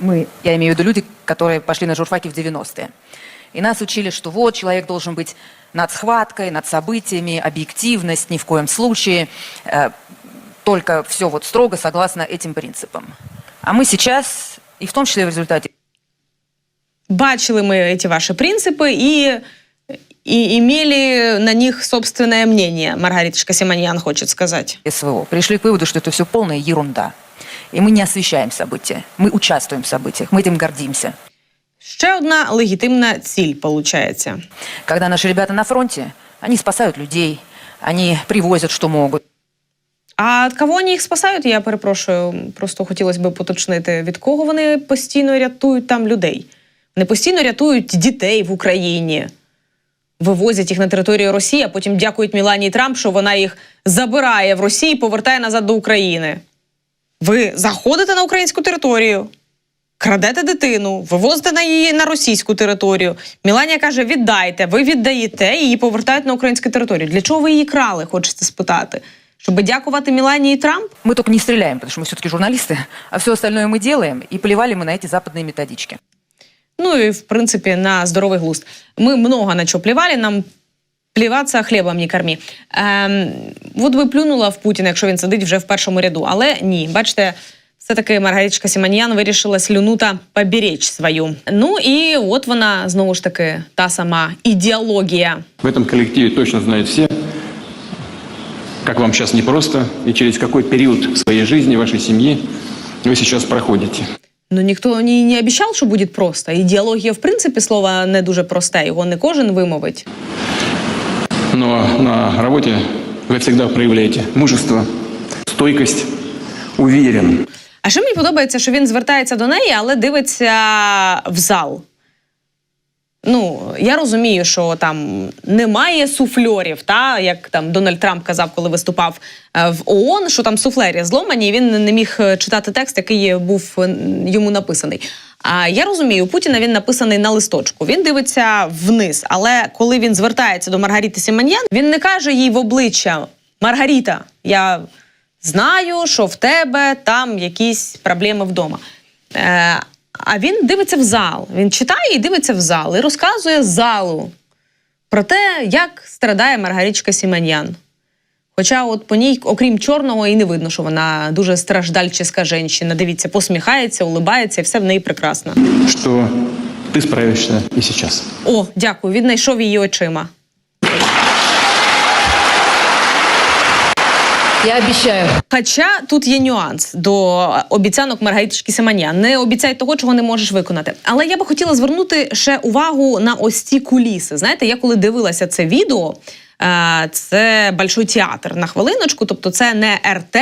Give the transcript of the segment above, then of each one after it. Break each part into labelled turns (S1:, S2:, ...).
S1: Мы, я имею в виду люди, которые пошли на журфаки в 90-е. И нас учили, что вот человек должен быть над схваткой, над событиями, объективность ни в коем случае, э, только все вот строго согласно этим принципам. А мы сейчас, и в том числе в результате
S2: Бачили ми ці ваші принципи і, і имели на них собственное мнение. Маргариточка Симоньян хочет сказать.
S1: СВО пришли к выводу, что это все полная ерунда. И мы не освещаем события, мы участвуем в событиях, мы этим гордимся.
S2: Ще одна легітимна ціль, получається.
S1: Когда наши ребята на фронте, они спасают людей, они привозят, что могут.
S2: А від кого вони їх спасають? Я перепрошую, просто хотілося б поточнити, від кого вони постійно рятують там людей. Вони постійно рятують дітей в Україні, вивозять їх на територію Росії, а потім дякують Міланії Трамп, що вона їх забирає в Росії і повертає назад до України. Ви заходите на українську територію, крадете дитину, вивозите на її на російську територію. Міланія каже: віддайте, ви віддаєте і її повертають на українську територію. Для чого ви її крали? Хочеться спитати. Щоб дякувати Міланії Трамп?
S1: Мы только не стреляем, потому что мы все-таки журналисты, а все остальное мы делаем, и плевали мы на эти западные методички.
S2: Ну і в принципі на здоровий глузд. Ми много на що плівали, нам пліватися хлібом не корми. Ем, от би плюнула в Путіна, якщо він сидить вже в першому ряду. Але ні, бачите, все-таки Маргариточка Сіманіян вирішила слюнута поберечь свою. Ну і от вона знову ж таки та сама ідеологія.
S3: В этом коллективе точно знают все, как вам сейчас непросто и через какой период своей жизни, вашей семьи вы сейчас проходите.
S2: Ну ніхто ні не обіцяв, що буде просто. Ідеологія, в принципі, слова не дуже просте, його не кожен вимовить.
S3: Но на работе вы всегда проявляєте мужество, стойкость, уверен.
S2: А ще мені подобається, що він звертається до неї, але дивиться в зал. Ну, я розумію, що там немає суфльорів, та як там Дональд Трамп казав, коли виступав е, в ООН, що там суфлері зломані, і він не міг е, читати текст, який був е, йому написаний. А я розумію, Путіна він написаний на листочку. Він дивиться вниз. Але коли він звертається до Маргаріти Сіманьян, він не каже їй в обличчя: Маргаріта, я знаю, що в тебе там якісь проблеми вдома. А він дивиться в зал. Він читає і дивиться в зал і розказує залу про те, як страдає Маргарічка Сіманьян. Хоча, от по ній, окрім чорного, і не видно, що вона дуже страждальчиська жінка. Дивіться, посміхається, улибається, і все в неї прекрасно.
S3: Что ты справишься и сейчас.
S2: О, дякую, він знайшов її очима.
S1: Я обещаю.
S2: Хоча тут є нюанс до обіцянок Маргариточки Семанян. Не обіцяй того, чого не можеш виконати. Але я би хотіла звернути ще увагу на ось ці куліси. Знаєте, я коли дивилася це відео, е, це Большой театр на хвилиночку, тобто це не РТ.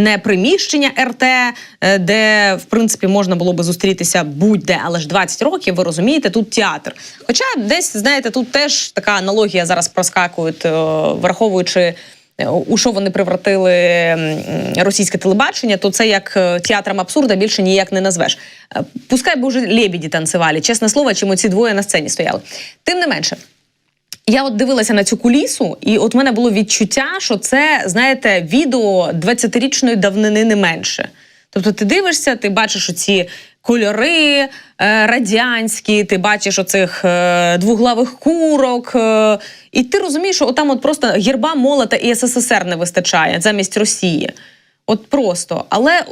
S2: Не приміщення РТ, е, де в принципі можна було би зустрітися будь-де, але ж 20 років, ви розумієте, тут театр. Хоча десь, знаєте, тут теж така аналогія зараз проскакує, е, враховуючи у що вони превратили російське телебачення, то це як е, театром абсурда більше ніяк не назвеш. Е, Пускай би вже лебіді танцювали, чесне слово, чим оці двоє на сцені стояли. Тим не менше. Я от дивилася на цю кулісу, і от в мене було відчуття, що це, знаєте, відео 20-річної давнини не менше. Тобто ти дивишся, ти бачиш оці кольори е, радянські, ти бачиш оцих е, двуглавих курок, е, і ти розумієш, що отам от просто герба молота і СССР не вистачає замість Росії. От просто. Але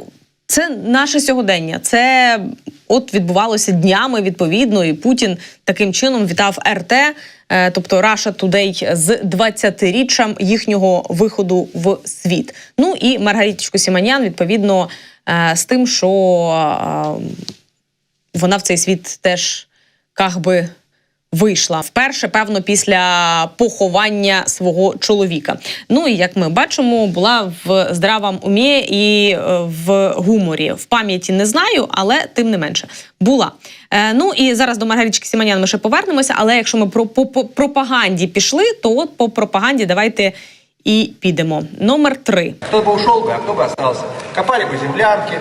S2: це наше сьогодення. Це от відбувалося днями відповідно, і Путін таким чином вітав РТ, тобто Russia Today з 20-річчям їхнього виходу в світ. Ну і Маргариточку Сіманян, відповідно, з тим, що е, вона в цей світ теж как би вийшла вперше, певно, після поховання свого чоловіка. Ну і як ми бачимо, була в здравому умі і е, в гуморі. В пам'яті не знаю, але тим не менше була. Е, ну і зараз до Маргарички Сіманян ми ще повернемося. Але якщо ми про по пропаганді пішли, то от по пропаганді давайте і підемо. Номер три.
S4: Кто бы ушел бы, а кто бы остался. Копали бы землянки,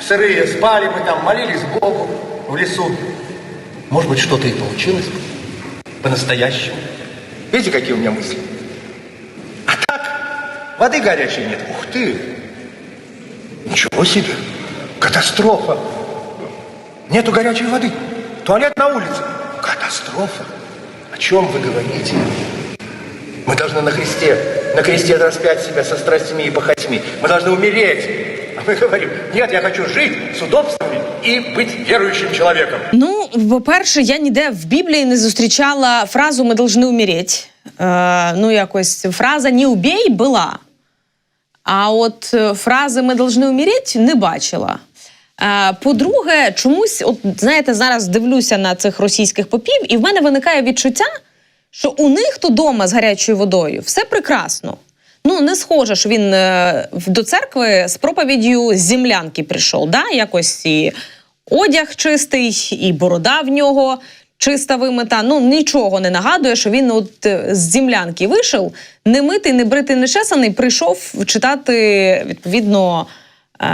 S4: сырые, спали бы там, молились Богу в лесу. Может быть, что-то и получилось бы. По-настоящему. Видите, какие у меня мысли? А так, воды горячей нет. Ух ты! Ничего себе! Катастрофа! Нету горячей воды. Туалет на улице. Катастрофа. О чем вы говорите? Мы должны на кресте, на кресте распять себя со страстями и похотьми. Мы должны умереть. А мы говорим, нет, я хочу жить с удобствами и быть верующим человеком.
S2: Ну, по-перше, я ніде в Біблії не зустрічала фразу Ми должны умереть. Е, ну, якось фраза «не убей» була. А от е, фрази Ми должны умереть не бачила. Е, По-друге, чомусь, от знаєте, зараз дивлюся на цих російських попів, і в мене виникає відчуття, що у них то дома з гарячою водою все прекрасно. Ну, не схоже, що він е, до церкви з проповіддю з землянки прийшов. Да? Якось і одяг чистий, і борода в нього чиста вимита. Ну, нічого не нагадує, що він от е, з землянки вийшов, не митий, не бритий, не чесаний, прийшов читати відповідно. е,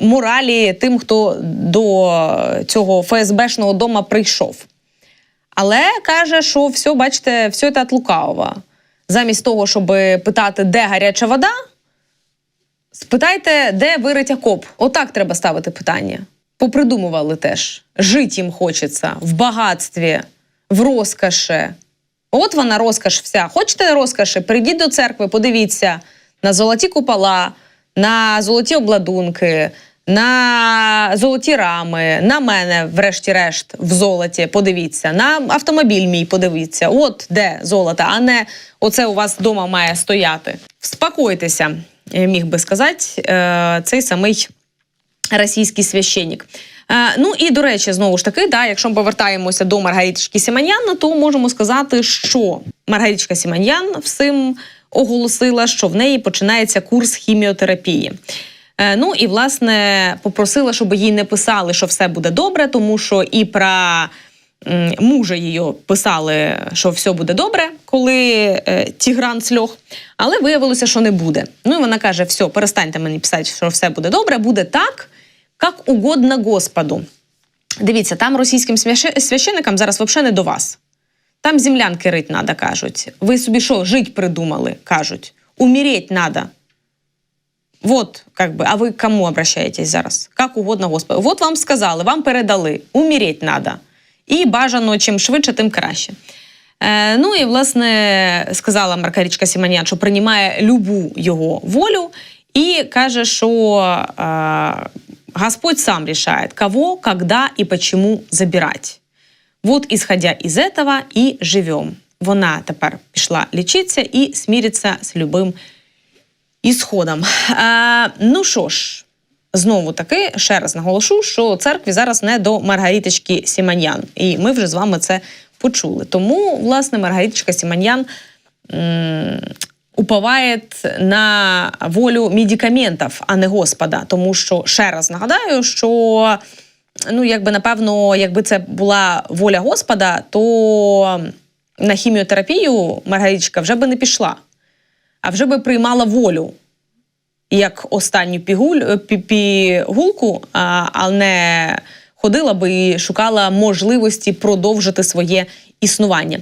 S2: Моралі тим, хто до цього ФСБшного дома прийшов. Але каже, що все, бачите, все це від лукавого. Замість того, щоб питати, де гаряча вода, спитайте, де вирить окоп. Отак треба ставити питання. Попридумували теж. Жити їм хочеться в багатстві, в розкоші. От вона розкош вся. Хочете розкоші? Прийдіть до церкви, подивіться на золоті купола, на золоті обладунки, на золоті рами, на мене, врешті-решт, в золоті. Подивіться, на автомобіль мій подивіться. От де золото, а не оце у вас вдома має стояти. Вспокойтеся, міг би сказати, е, цей самий російський священник. Е, ну і до речі, знову ж таки, да, якщо ми повертаємося до Маргариточки Сіманян, то можемо сказати, що Маргариточка Сіманян всім оголосила, що в неї починається курс хіміотерапії. Е, Ну і власне попросила, щоб їй не писали, що все буде добре, тому що і про мужа її писали, що все буде добре, коли е, Тігран сльох, але виявилося, що не буде. Ну і вона каже: все, перестаньте мені писати, що все буде добре, буде так, як угодно Господу. Дивіться, там російським священникам зараз взагалі не до вас. Там землянки рить надо, кажуть. Ви собі що, жить придумали, кажуть. Умереть надо. Вот, как бы, а вы к кому обращаетесь зараз? Как угодно Господу. Вот вам сказали, вам передали, умереть надо. І бажано, чим швидше, тим краще. Е, ну і власне сказала Маргарічка Сіманян, що приймає любу його волю, і каже, що е, Господь сам рішає, кого, когда і почему забирать. Вот, исходя из этого, і живем. Вона тепер пішла лічитися і сміриться з любим Ісходом. Е, ну що ж, знову таки, ще раз наголошу, що церкві зараз не до Маргариточки Сіманян. І ми вже з вами це почули. Тому, власне, Маргариточка Сіманян м, уповает на волю медикаментів, а не Господа. Тому що ще раз нагадаю, що ну, якби напевно, якби це була воля Господа, то на хіміотерапію Маргариточка вже би не пішла, а вже би приймала волю як останню пігуль, е, пі- пігулку, а, не ходила би і шукала можливості продовжити своє існування.